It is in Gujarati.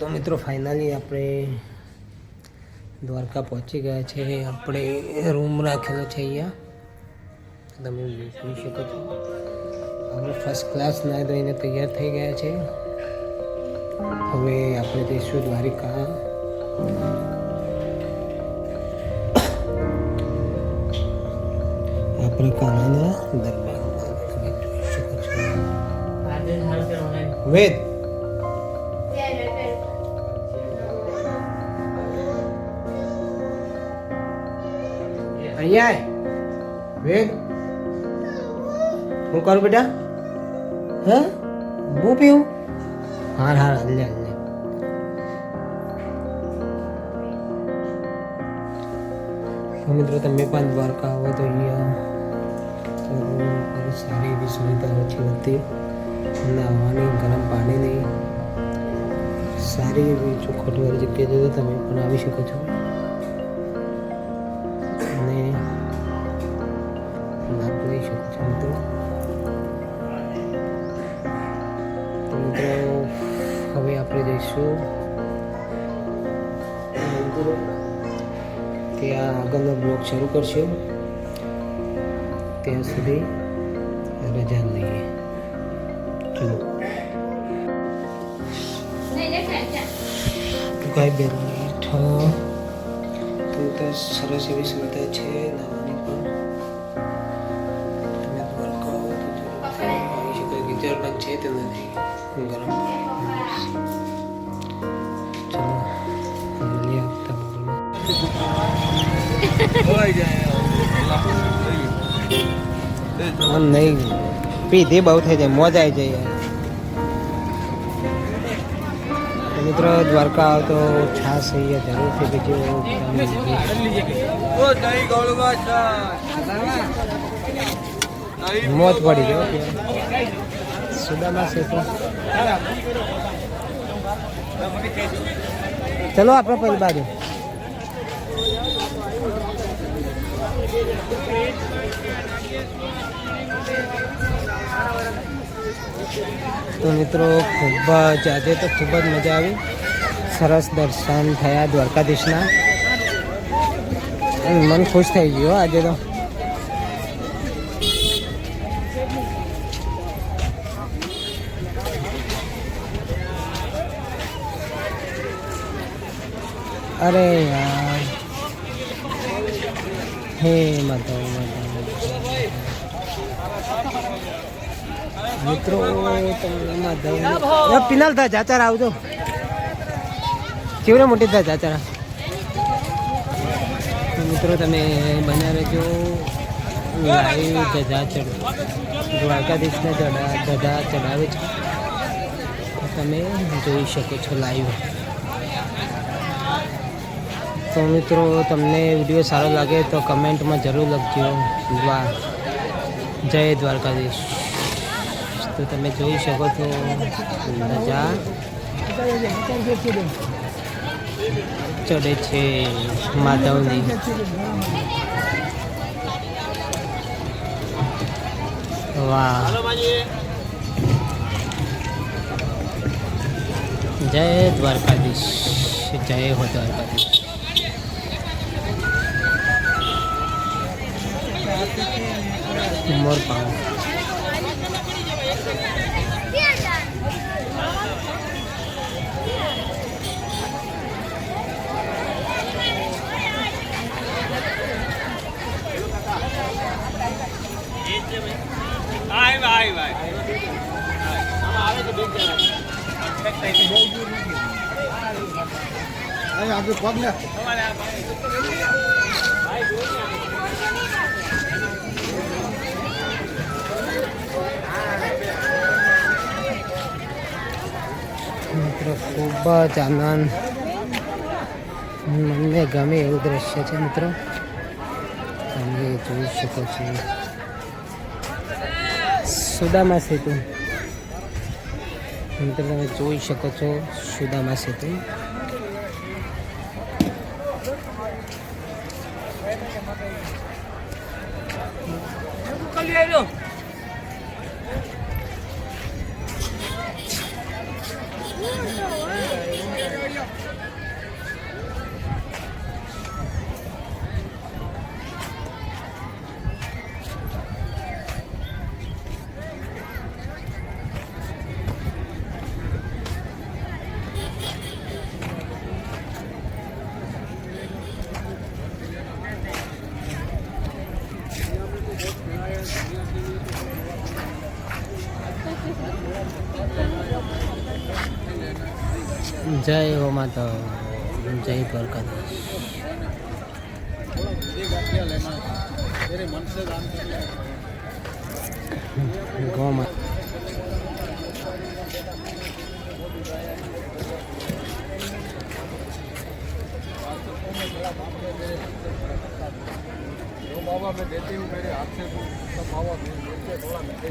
તો મિત્રો ફાઇનલી આપણે દ્વારકા પહોંચી ગયા છે. આપણે રૂમ રાખેલો છે અહીંયા. તમે જોઈ શકો છો. આપણે ફર્સ્ટ ક્લાસ ના ધોઈને તૈયાર થઈ ગયા છે. હવે આપણે જઈશું દ્વારિકા. આપણે કાનાના દરબારમાં. છો. વેદ. અહીંયા વેગ. હું કરું બેટા? હે? હું પીવું? હાર હાર હલ્લે હલ્લે મિત્રો, તમે પણ દ્વારકા આવો તો અહીંયા. સારી એવી સુવિધા ઓછી હોતી. નાહવાની ગરમ પાણીની સારી એવી ચોખવટવાળી જગ્યાએ જો તમે પણ આવી શકો છો. અને લાભ લઈ શકો છો મિત્રો. તો મિત્રો હવે આપણે જઈશું. ત્યાં આગળનો બ્લોક શરૂ કરશે. ત્યાં સુધી રજા લઈએ. ચલો. ગાય બેન મીઠો તો તો સરસ એવી સુવિધા છે નાવાની પણ. તમે દ્વારકા કહો તો આવી શકો ગીઝર પણ છે તે નથી ગરમ ચલો, મળીએ આવતા નહીં. પીધી બહુ થઈ જાય. મોજ આવી જાય તો મિત્રો દ્વારકા આવો તો છાશ અહીંયા જરૂરથી બીજું મોજ પડી ગયો. સુદામા સેતુ. ચલો આપણે પહેલી બાજુ. તો મિત્રો, ખૂબ જ આજે તો ખૂબ જ મજા આવી. સરસ દર્શન થયા દ્વારકાધીશના. મન ખુશ થઈ ગયું આજે તો. અરે યાર. હે માધવ માધવ. મિત્રો પિનાલ થા ચાચાર આવજો. કેવડે મોટી થા જાચાર? મિત્રો તમે બન્યા રહેજો. લાઈવ ધજા ચડ દ્વારકાધીશને ધજા ચડાવે છે. તમે જોઈ શકો છો લાઈવ. તો મિત્રો તમને વીડિયો સારો લાગે તો કમેન્ટમાં જરૂર લખજો. જય દ્વારકાધીશ. તો તમે જોઈ શકો છો ધજા ચડે છે માધવની વાહ જય દ્વારકાધીશ જય હો દ્વારકાધીશ મોર પાઉં મિત્રો ખૂબ જ આનંદ મને ગમે એવું દ્રશ્ય છે મિત્રો. તમે જોઈ શકો છો. સુદામા સેતુ. મિત્રો તમે જોઈ શકો છો સુદામા સેતુ. જય હો માતા જય દ્વારકાધીશ. ગૌ માતા में देते हुए मेरे हाथ से तो सब भाव मिलते थोड़ा मिलते